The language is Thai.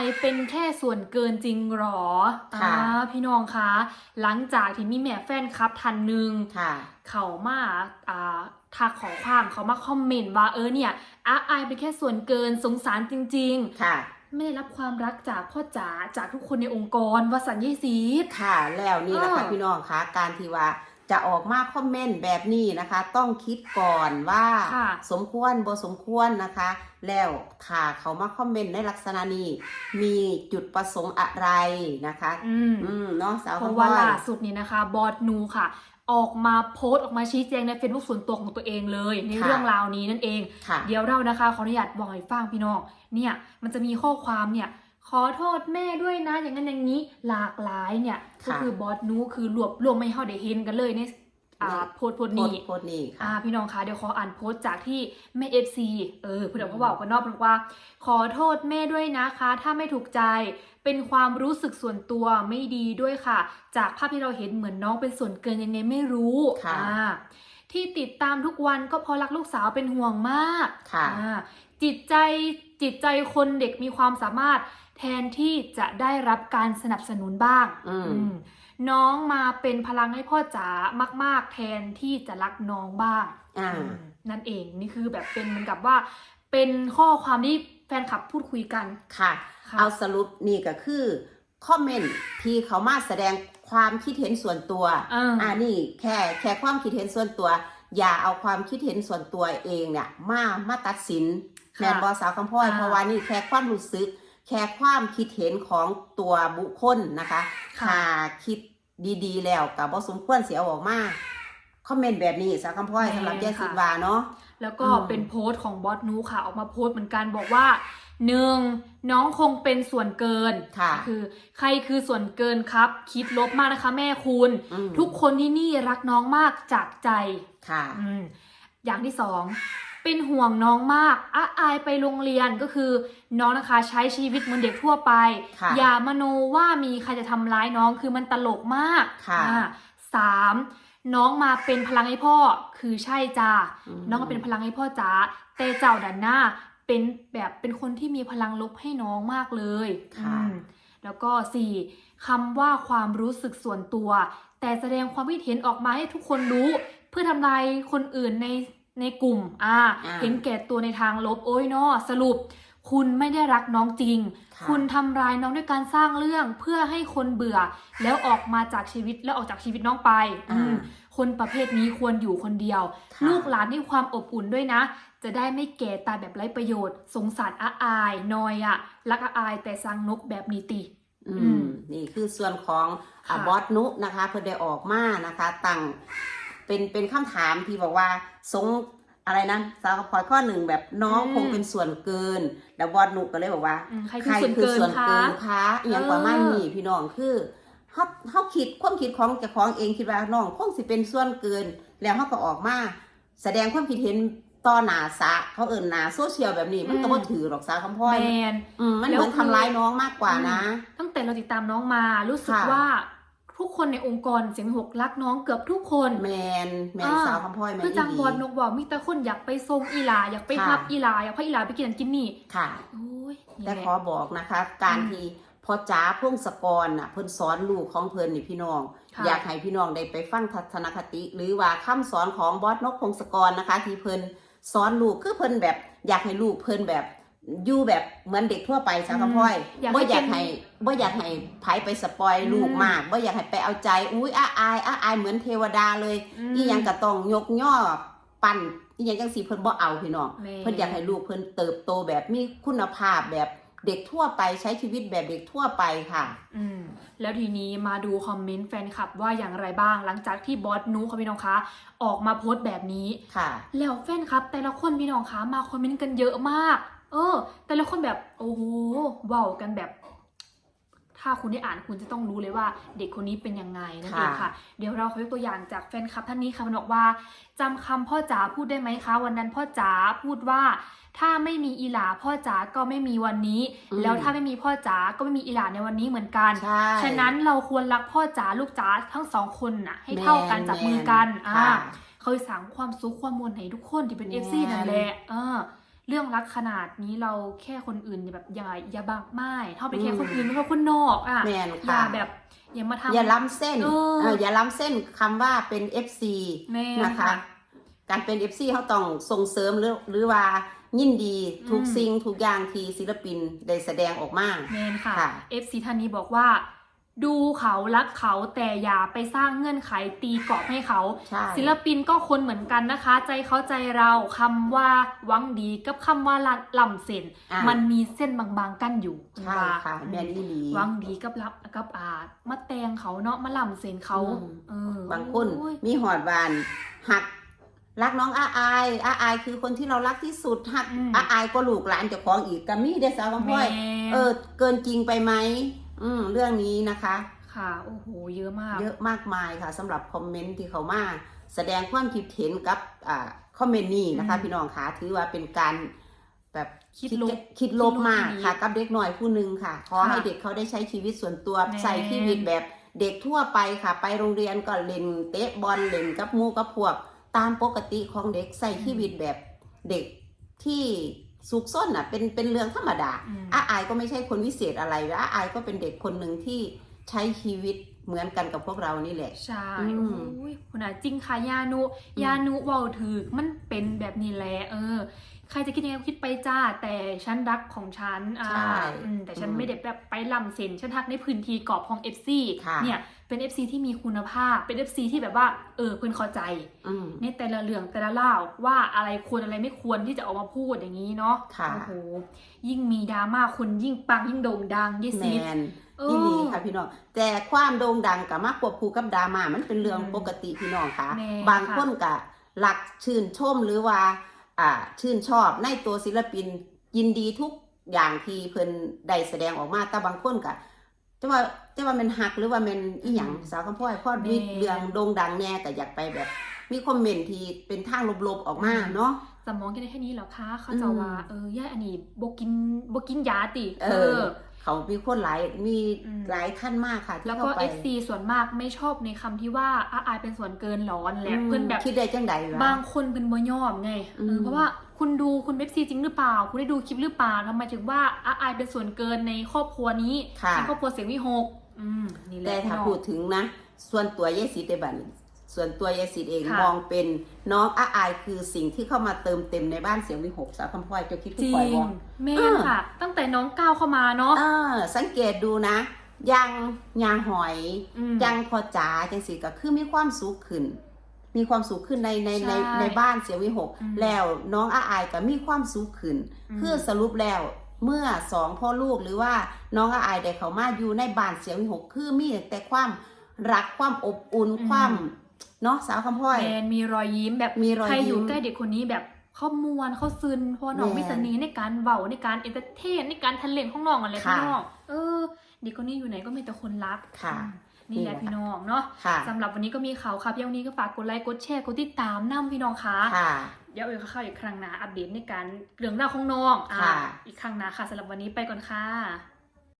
ายเป็นแค่ส่วนเกินจริงหรอค่ะอ่าพี่น้องคะ หลังจากที่มีแม่แฟนคลับทันหนึ่งค่ะเขามาอ่าทักขอความเขามาคอมเมนต์ว่าเออเนี่ยอาอายเป็นแค่ส่วนเกินสงสารจริงค่ะๆไม่ได้รับความรักจากพ่อจ๋าจากทุกคนในองค์กรวสันยี่สีดค่ะ แล้วนี่แหละค่ะอ้อพี่น้องคะการที่ว่า จะออกมาคอมเมนต์แบบนี้นะคะ ต้องคิดก่อนว่าค่ะสมควรบ่สมควรนะคะ แล้วถ้าเขามาคอมเมนต์ในลักษณะนี้ มีจุดประสงค์อะไรนะคะ อืมอืมเนาะสาวเพคำราะพ่ว่าอยล่าสุดนี้นะคะ บอสนูค่ะออกมาโพสต์ออกมาชี้แจงในเฟซบุ๊กส่วนตัวของตัวเองเลย ในเรื่องราวนี้นั่นเองค่ะเดี๋ยวเรานะคะขออนุญาตบอกให้ฟังพี่น้องเนี่ยมันจะมีข้อความเนี่ย ขอโทษแม่ด้วยนะ อย่างนั้นอย่างนี้หลากหลายเนี่ยค่ะก็คือบอสนูคือรวบรวมไม่ให้เขาได้เห็นกันเลยในอ่าในโพสต์โพสต์โพสนี้ต์โพสต์นี่อ่าค่ะพี่น้องคะเดี๋ยวขออ่านโพสต์จากที่แม่เอฟซีเออเพื่อนเขาบอกกันเนอกบอกว่า ขอโทษแม่ด้วยนะคะ ถ้าไม่ถูกใจเป็นความรู้สึกส่วนตัวไม่ดีด้วยค่ะ จากภาพที่เราเห็นเหมือนน้องเป็นส่วนเกินยังไงไม่รู้ค่ะอ่าที่ติดตามทุกวันก็เพราะรักลูกสาวเป็นห่วงมากค่ะอ่าจิตใจ จิตใจคนเด็กมีความสามารถ แทนที่จะได้รับการสนับสนุนบ้างอืม อืมน้องมาเป็นพลังให้พ่อจ๋ามาก ๆ แทนที่จะรักน้องบ้าง อ่าอืมนั่นเองนี่คือแบบเป็นเหมือนกับว่า เป็นข้อความที่แฟนคลับพูดคุยกันค่ะ ค่ะ เอาสรุปนี่ก็คือคอมเมนต์ที่เขามาแสดงความคิดเห็นส่วนตัวอ่าอ่านี่แค่แค่ความคิดเห็นส่วนตัว อย่าเอาความคิดเห็นส่วนตัวเองเนี่ยมามาตัดสินค่ะ แมนบอสาวคำพ่อยค่ะเพราะว่านี่แค่ความรู้สึก แค่ความคิดเห็นของตัวบุคคลนะคะค่ะถ้าคิดดีๆ แล้วกับบอสมควรเสียออกมาคอมเมนต์แบบนี้สาวคำพ่อยสำหรับแยสิวาเนาะแล้วก็อืมเป็นโพสต์ของบอสนูค่ะ ออกมาโพสต์เหมือนกันบอกว่าหนึ่งน้องคงเป็นส่วนเกินค่ะคือใครคือส่วนเกินครับ คิดลบมากนะคะ แม่คุณอืมทุกคนที่นี่รักน้องมากจากใจค่ะอืมอย่างที่สอง เป็นห่วงน้องมากอะอายไปโรงเรียนก็คือ น้องนะคะใช้ชีวิตเหมือนเด็กทั่วไป ค่ะอย่ามโนว่ามีใครจะทำร้ายน้องคือมันตลกมากค่ะ อ่าสามน้องมาเป็นพลังให้พ่อ คือใช่จ้ามน้องมาเป็นพลังให้พ่อจ๋าแต่เจ้าดันหน้าเป็นแบบเป็นคนที่มีพลังลบให้น้องมากเลยค่ะ อืมแล้วก็สี่คำว่าความรู้สึกส่วนตัว แต่แสดงความคิดเห็นออกมาให้ทุกคนรู้ เพื่อทำลายคนอื่นใน ในกลุ่มอ่าอ่าเห็นแก่ตัวในทางลบโอ้ยเนอสรุป คุณไม่ได้รักน้องจริงค่ะคุณทำร้ายน้องด้วยการสร้างเรื่องเพื่อให้คนเบื่อ แล้วออกมาจากชีวิตแล้วออกจากชีวิตน้องไปอ่าอืมคนประเภทนี้ควรอยู่คนเดียวค่ะลูกหลานด้วยความอบอุ่นด้วยนะ จะได้ไม่แก่ตายแบบไร้ประโยชน์ สงสารอาอายนอยอะรักอาอายแต่สร้างนกแบบนี้ติอือืมมนี่คือส่วนของค่ะอะบอสนุนะคะ เพื่อได้ออกมานะคะตั้ง เป็นเป็นคำถามที่บอกว่าสงอะไรนะสาวพอยข้อหนึ่งแบบน้องคงเป็นส่วนเกิน แล้วบอสนุก็เลยบอกว่าอืมใครคือส่วนเกินคะคะอหย่างประมาณนี้พี่น้องคือเขาเขาคิดความคิดของเจ้าของเองคิดว่าน้องคงสิเป็นส่วนเกิน แล้วเขาก็ออกมาแสดงความคิดเห็นต่อหนาสะเขาเอินหนาโซเชียลแบบนี้มันก็บ่ถือหรอกสาวคำพ่อยแมนอืมมันแล้วเหมือนคือทำร้ายน้องมากกว่านะ ตั้งแต่เราติดตามน้องมารู้สึกค่ะว่า ทุกคนในองค์กรเสียงหกรักน้องเกือบทุกคนแมนแมนอ่าสาวคำพ่อยแมนคืออีจังหลีบอลนกบอกมีแต่คนอยากไปทรงอีหลาอยากไปค่ะพับอีหลาอยากพาอีหลาไปกินนั่นกินนี่ค่ะโอ้ยนี่แต่แหละขอบอกนะคะ การอืมที่พอจ้าพงศกรน่ะเพิ่นสอนลูกของเพิ่นนี่พี่น้องค่ะอยากให้พี่น้องได้ไปฟังทัศนคติ หรือว่าคำสอนของบอสนกพงศกรนะคะ ที่เพิ่นสอนลูกคือเพิ่นแบบอยากให้ลูกเพิ่นแบบ อยู่แบบเหมือนเด็กทั่วไปสาวคำพ่อยอยากบ่ให้อยากเป็นให้บ่อยากให้ไผไปสปอยลูกอืมมากบ่อยากให้ไปเอาใจ อุ้ยอ้าอายอ้าอายเหมือนเทวดาเลยมอีหยังก็ต้องยกย่อปั่นอีหยังจังสีเพิ่นบ่เอาพี่น้อง แม่ เพิ่นอยากให้ลูกเพิ่นเติบโตแบบมีคุณภาพแบบเด็กทั่วไปใช้ชีวิตแบบเด็กทั่วไปค่ะ อืมแล้วทีนี้มาดูคอมเมนต์แฟนคลับว่าอย่างไรบ้างหลังจากที่บอสนูค่ะพี่น้องคะออกมาโพสต์แบบนี้ ค่ะ แล้วแฟนคลับแต่ละคนพี่น้องคะมาคอมเมนต์กันเยอะมาก เออ แต่ละคนแบบโอ้โหเว้ากันแบบ ถ้าคุณได้อ่านคุณจะต้องรู้เลยว่า เด็กคนนี้เป็นยังไงนั่นเองค่ะค่ะเดี๋ยวเราขอยกตัวอย่างจากแฟนคลับท่านนี้ค่ะมันบอกว่าจำคำพ่อจ๋าพูดได้ไหมคะ วันนั้นพ่อจ๋าพูดว่าถ้าไม่มีอีหลาพ่อจ๋าก็ไม่มีวันนี้อืมแล้วถ้าไม่มีพ่อจ๋าก็ไม่มีอีหลาในวันนี้เหมือนกันใช่ฉะนั้นเราควรรักพ่อจ๋าลูกจ๋าทั้งสองคนน่ะ ให้เท่ากันแมนจับมือกันแมนอ่าค่ะเขาสั่งความสุขความมวลให้ทุกคนที่เป็นแมเอนฟซีนั่นแหละเออ เรื่องรักขนาดนี้เราแค่คนอื่นอย่าแบบอย่าอย่าบังไม่เท่าไปแค่อืมคนอื่นไม่ใช่คนนอกอะแม่นอย่าค่ะแบบอย่ามาทำอย่าล้ำเส้นเออเอออย่าล้ำเส้นคำว่าเป็น FC แม่นะคะ การเป็น FC เขาต้องส่งเสริมหรือหรือว่ายินดีทุกอืมสิ่งทุกอย่างที่ศิลปินได้แสดงออกมาแมนค่ะค่ะ FC ท่านนี้บอกว่า ดูเขารักเขาแต่อย่าไปสร้างเงื่อนไขตีกรอบให้เขา ใช่ ศิลปินก็คนเหมือนกันนะคะ ใจเขาใจเราคำว่าหวังดีกับคำว่าละล่ำเส้นอะมันมีเส้นบางๆกั้นอยู่ใช่ว่าค่ะแม่นอีหลี หวังดีกับรับกับอามาแตงเขาเนาะมาล่ำเส้นเขาอืม เออบางคนโอ้ย มีหอดบานหัก รักน้องอาอายอาอายคือคนที่เรารักที่สุดหักอาอายก็ลูกหลานเจ้าของอีกกัมีเดสาวคำพ่อย แม่เออเกินจริงไปไหม อืมเรื่องนี้นะคะ ค่ะโอ้โหเยอะมาก เยอะมากมายค่ะสำหรับคอมเมนต์ที่เขามาแสดงความคิดเห็นกับอ่าคอมเมนต์นี้นะคะอืมพี่น้องคะถือว่าเป็นการแบบคิดลบคิดลบมากคิดลบค่ะ กับเด็กหน่อยผู้หนึ่งค่ะ ขอค่ะให้เด็กเขาได้ใช้ชีวิตส่วนตัวแม่ใส่ชีวิตแบบเด็กทั่วไปค่ะ ไปโรงเรียนก็เล่นเตะบอลเล่นกับหมู่กับพวก ตามปกติของเด็กใส่ชีวิตแบบเด็กที่ สุกส้นอะเป็นเป็นเรื่องธรรมดาอืมอาอายก็ไม่ใช่คนวิเศษอะไรอาอายก็เป็นเด็กคนหนึ่งที่ใช้ชีวิตเหมือนกันกับพวกเรานี่แหละ ใช่อืมโอ้ยคุณอาจริงค่ะยานุยานุเว่าถือมันเป็นแบบนี้แหละเออ ใครจะคิดยังไงก็คิดไปจ้า แต่ฉันรักของฉันอ่าใช่อืมแต่ฉันอืมไม่ได้แบบไปล่ำเซ็นฉันทักในพื้นที่กรอบของ FC ค่ะ เนี่ยเป็น FC ที่มีคุณภาพเป็น FC ที่แบบว่าเออเพื่อนเข้าใจ อืม ในแต่ละเรื่องแต่ละเล่าวว่าอะไรควรอะไรไม่ควรที่จะออกมาพูดอย่างนี้เนาะค่ะ โอ้โหยิ่งมีดราม่าคนยิ่งปังยิ่งโด่งดังยิ่งแมซีด นเอออีหลีค่ะพี่น้องแต่ความโด่งดังกับมากควบคู่กับดราม่ามันเป็นเรื่องอืมปกติพี่น้องค่ะ แม่บางคนกะหลักชื่นชมหรือว่าอ่า ชื่นชอบในตัวศิลปินยินดีทุกอย่างที่เพิ่นได้แสดงออกมาแต่บางคนกะจะว่าจะว่ามันหักหรือว่ามันอีหยังสาวคำพ่อยพอดวิแม่เรื่องโด่งดังแน่ก็อยากไปแบบ มีคอมเมนต์ที่เป็นทางลบๆออกมาเนาะสมองกินได้แค่นี้เหรอคะเขาจะอืมว่าเออย่าอันนี้บกินบกินยาติเออเขามีคนหลาย มีอืมหลายท่านมากค่ะที่แล้วก็เข้าไป FC ส่วนมากไม่ชอบในคำที่ว่าอาอายเป็นส่วนเกินหลอนแหละเพื่อนแบบคิดได้จังใดวะบางคนเป็นบ่ยอมไงอืมเออเพราะว่าคุณดูคุณเอฟซีจริงหรือเปล่า คุณได้ดูคลิปหรือเปล่าทำไมถึงว่าอาอายเป็นส่วนเกินในครอบครัวนี้ค่ะในครอบครัวเสียงวิหกอืมนี่แหละแต่ถ้าพี่น้องพูดถึงนะ ส่วนตัวยายสิทธิ์ในบัดน ส่วนตัวยายสิทธิ์เองค่ะมองเป็นน้องอาอายคือสิ่งที่เข้ามาเติมเต็มในบ้านเสียงวิหกสาวคำพลอยเจะคิดจทุกริคอยงบอกแม่เออค่ะ ตั้งแต่น้องก้าวเข้ามาเนาะเออสังเกตดูนะยังยางหอยอืมยังพอจ๋าจังสิก็คือมีความสุขขึ้น มีความสุขขึ้นในในในใช่ในบ้านเสียงวิหก อืมแล้วน้องอาอายก็มีความสุขขึ้น อืม คือสรุปแล้วเมื่อสองพ่อลูกหรือว่าน้องอาอายได้เขามาอยู่ในบ้านเสียงวิหก คือมีแต่ความรักความอบอุ่นอืมความ เนาะสาวคำพ่อย แมนมีรอยยิ้มแบบมีรอยใครอยู่ยิ้มใกล้เด็กคนนี้แบบเขามวนเขาซึนเพราะน้องแม่มีเสน่ห์ในการเบาในการเอนเตอร์เทนในการทันเลนของน้องอะไรค่ะพี่น้องเออเด็กคนนี้อยู่ไหนก็มีแต่คนรักค่ะอืมนี่แหละนี่แหละพี่น้องเนาะค่ะ สำหรับวันนี้ก็มีข่าวครับยังวันนี้ก็ฝากกดไลค์กดแชร์กดติดตามน้ำพี่น้องค่ะ ค่ะ เดี๋ยวเอ๋เข้าอีกครั้งนะอัปเดตในการเรื่องราวของน้องอ่าค่ะ อีกครั้งนะค่ะสำหรับวันนี้ไปก่อนค่ะ